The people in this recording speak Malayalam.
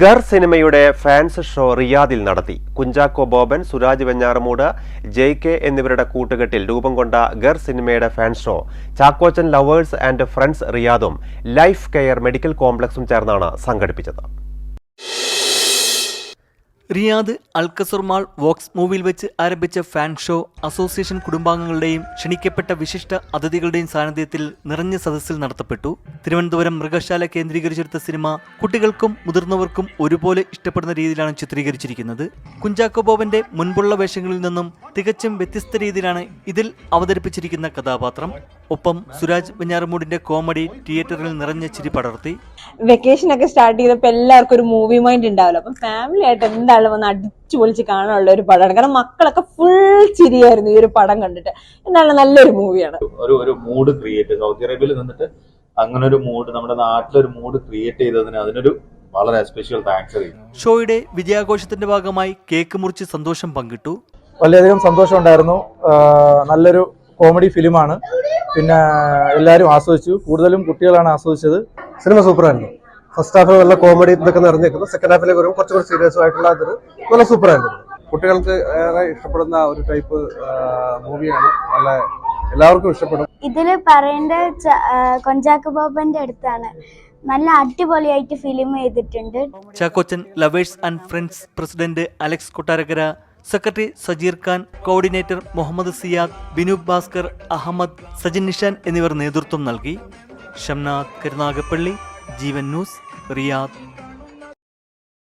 ഗർ സിനിമയുടെ ഫാൻസ് ഷോ റിയാദിൽ നടത്തി. കുഞ്ചാക്കോ ബോബൻ സുരാജ് വെഞ്ഞാറമൂട് ജെയ് കെ എന്നിവരുടെ കൂട്ടുകെട്ടിൽ രൂപം കൊണ്ട ഗർ സിനിമയുടെ fans show. Chackochan lovers and friends റിയാദും life care medical കോംപ്ലക്സും ചേർന്നാണ് സംഘടിപ്പിച്ചത്. റിയാദ് അൽക്കസുർ മാൾ വോക്സ് മൂവിയിൽ വെച്ച് ആരംഭിച്ച ഫാൻ ഷോ അസോസിയേഷൻ കുടുംബാംഗങ്ങളുടെയും ക്ഷണിക്കപ്പെട്ട വിശിഷ്ട അതിഥികളുടെയും സാന്നിധ്യത്തിൽ നിറഞ്ഞ സദസ്സിൽ നടത്തപ്പെട്ടു. തിരുവനന്തപുരം മൃഗശാല കേന്ദ്രീകരിച്ചെടുത്ത സിനിമ കുട്ടികൾക്കും മുതിർന്നവർക്കും ഒരുപോലെ ഇഷ്ടപ്പെടുന്ന രീതിയിലാണ് ചിത്രീകരിച്ചിരിക്കുന്നത്. കുഞ്ചാക്കോ ബോബന്റെ മുൻപുള്ള വേഷങ്ങളിൽ നിന്നും തികച്ചും വ്യത്യസ്ത രീതിയിലാണ് ഇതിൽ അവതരിപ്പിച്ചിരിക്കുന്ന കഥാപാത്രം. ഒപ്പം സുരാജ് വെഞ്ഞാറമൂടിന്റെ കോമഡി തിയേറ്ററിൽ നിറഞ്ഞ ചിരി പടർത്തി. വെക്കേഷൻ ഒക്കെ സ്റ്റാർട്ട് ചെയ്തപ്പോൾ എല്ലാവർക്കും ഒരു മൂവി മൈൻഡ് ഉണ്ടാവില്ല. അപ്പൊ ഫാമിലി ആയിട്ട് എന്തായാലും വന്ന് അടിച്ചു പൊളിച്ച് കാണാനുള്ള ഒരു പടമാണ്. കാരണം മക്കളൊക്കെ ഫുൾ ചിരിയായിരുന്നു ഈ ഒരു പടം കണ്ടിട്ട്. എന്നാലും നല്ലൊരു മൂവിയാണ് ഒരു ഒരു മൂഡ് ക്രിയേറ്റ് സൗദി അറേബ്യയിൽ നിന്നിട്ട് അങ്ങനെ ഒരു മൂഡ് നമ്മുടെ നാട്ടിലൊരു മൂഡ് ക്രിയേറ്റ് ചെയ്തതിന് അതിനൊരു വളരെ സ്പെഷ്യൽ താങ്ക്സ് അറിയിക്കുന്നു. ഷോയുടെ വിജയാഘോഷത്തിന്റെ ഭാഗമായി കേക്ക് മുറിച്ച് സന്തോഷം പങ്കിട്ടു. വളരെയധികം സന്തോഷമുണ്ടായിരുന്നു ഉണ്ടായിരുന്നു. നല്ലൊരു കോമഡി ഫിലിമാണ് പിന്നെ എല്ലാവരും ആസ്വദിച്ചു. കൂടുതലും കുട്ടികളാണ് ആസ്വദിച്ചത്. സിനിമ സൂപ്പറായിരുന്നു ഫസ്റ്റ് ഹാഫ് നല്ല കോമഡി ഇതൊക്കെ നിറഞ്ഞേക്കുന്നു. സെക്കൻഡ് ഹാഫിലേക്ക് വരുമ്പോൾ കുറച്ചുകൂടി സീരിയസ് ആയിട്ടുള്ള അതൊരു നല്ല സൂപ്പറായിരുന്നു കുട്ടികൾക്ക് ഏറെ ഇഷ്ടപ്പെടുന്ന ഒരു ടൈപ്പ് മൂവിയാണ് നല്ല എല്ലാവർക്കും ഇഷ്ടപ്പെടും. ഇതിൽ പറയേണ്ട കൊഞ്ചാക്ക് ബോബന്റെ അടുത്താണ്. നല്ല അടിപൊളിയായിട്ട് ഫിലിം ചെയ്തിട്ടുണ്ട്. Chackochan lovers and friends president Alex Kottarakkara secretary Sajeer Khan coordinator Muhammad Siyad Binu Bhaskar Ahammed Sajin Nishan എന്നിവർ നേതൃത്വം നൽകി. Shamnath Karunagappally Jeevan news Riyadh.